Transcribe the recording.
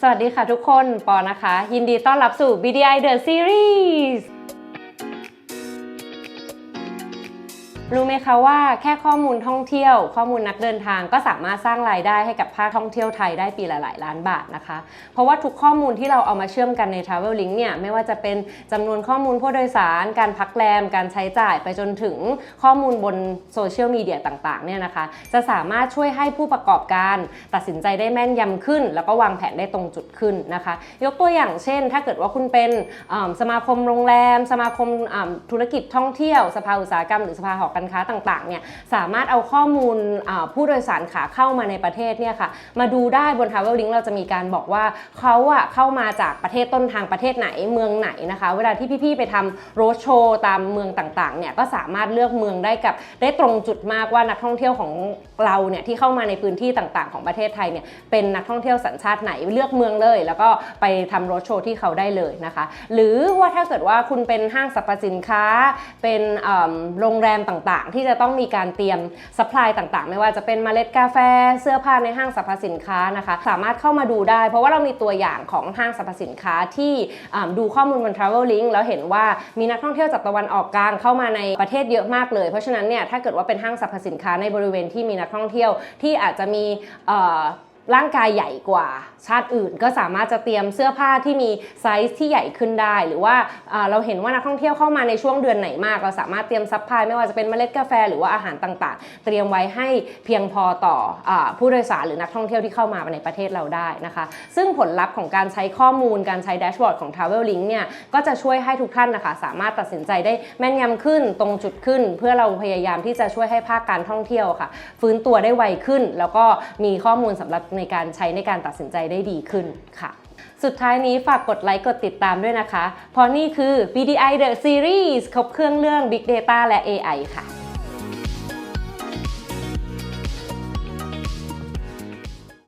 สวัสดีค่ะทุกคน ปอนะคะ ยินดีต้อนรับสู่ BDI The Series รู้ไหมคะว่าแค่ข้อมูลท่องเที่ยว ข้อมูลนักเดินทางก็สามารถสร้างรายได้ให้กับภาคท่องเที่ยวไทยได้ปีละหลายล้านบาทนะคะ เพราะว่าทุกข้อมูลที่เราเอามาเชื่อมกันใน Travel Link เนี่ยไม่ว่าจะเป็นจำนวนข้อมูลผู้โดยสาร การพักแรม การใช้จ่ายไปจนถึงข้อมูลบนโซเชียลมีเดียต่างๆเนี่ยนะคะ จะสามารถช่วยให้ผู้ประกอบการตัดสินใจได้แม่นยำขึ้น แล้วก็วางแผนได้ตรงจุดขึ้นนะคะ ยกตัวอย่างเช่น ถ้าเกิดว่าคุณเป็นสมาคมโรงแรม สมาคมธุรกิจท่องเที่ยว สภาอุตสาหกรรมหรือสภาหอการค้าต่างๆเนี่ยสามารถเอาข้อมูลผู้โดยสารขาเข้ามาในประเทศเนี่ยค่ะมาดูได้บน Travel Link เราจะมีการบอกว่าเขาอะเข้ามาจากประเทศต้นทางประเทศไหนเมืองไหนนะคะ เวลาที่พี่ๆไปทำโรดโชว์ตามเมืองต่างๆเนี่ยก็สามารถเลือกเมืองได้กับได้ตรงจุดมากว่านักท่องเที่ยวของเราเนี่ยที่เข้ามาในพื้นที่ต่างๆ ของประเทศไทยเนี่ยเป็นนักท่องเที่ยวสัญชาติไหนเลือกเมืองเลย แล้วก็ไปทำโรดโชว์ที่เขาได้เลยนะคะ หรือว่าถ้าเกิดว่าคุณเป็นห้างสรรพสินค้า เป็นโรงแรมต่างๆ ที่จะต้องมีการเตรียมสป라이ต่างๆ ไม่ว่าจะเป็นเมล็ดกาแฟ เสื้อผ้าในห้างสรรพสินค้านะคะ สามารถเข้ามาดูได้ เพราะว่าเรามีตัวอย่างของห้างสรรพสินค้าที่ดูข้อมูลบน Travel Link แล้วเห็นว่ามีนักท่องเที่ยวจากตะวันออกกลางเข้ามาในประเทศเยอะมากเลย เพราะฉะนั้นเนี่ยถ้าเกิดว่าเป็นห้างสรรพสินค้าในบริเวณที่มีนักท่องเที่ยวที่อาจจะมี ร่างกายใหญ่กว่าชาติอื่น ก็สามารถจะเตรียมเสื้อผ้าที่มีไซส์ที่ใหญ่ขึ้นได้ หรือว่าเราเห็นว่านักท่องเที่ยวเข้ามาในช่วงเดือนไหนมาก เราสามารถเตรียมซัพพลายไม่ว่าจะเป็นเมล็ดกาแฟหรือว่าอาหารต่างๆ เตรียมไว้ให้เพียงพอต่ออผู้โดยสารหรือนักท่องเที่ยวที่เข้ามาในประเทศเราได้นะคะ ซึ่งผลลัพธ์ของการใช้ข้อมูลการใช้แดชบอร์ดของ Travel Link เนี่ยก็จะช่วยให้ทุกท่านนะคะ สามารถตัดสินใจได้แม่นยำขึ้นตรงจุดขึ้น เพื่อเราพยายามที่จะช่วยให้ภาคการท่องเที่ยวค่ะ ฟื้นตัวได้ไวขึ้น แล้วก็มีข้อมูลสำหรับในการใช้ในการตัดสินใจได้ดีขึ้นค่ะ สุดท้ายนี้ฝากกดไลค์กดติดตามด้วยนะคะ เพราะนี่คือ BDI The Series ครบเครื่องเรื่อง Big Data และ AI ค่ะ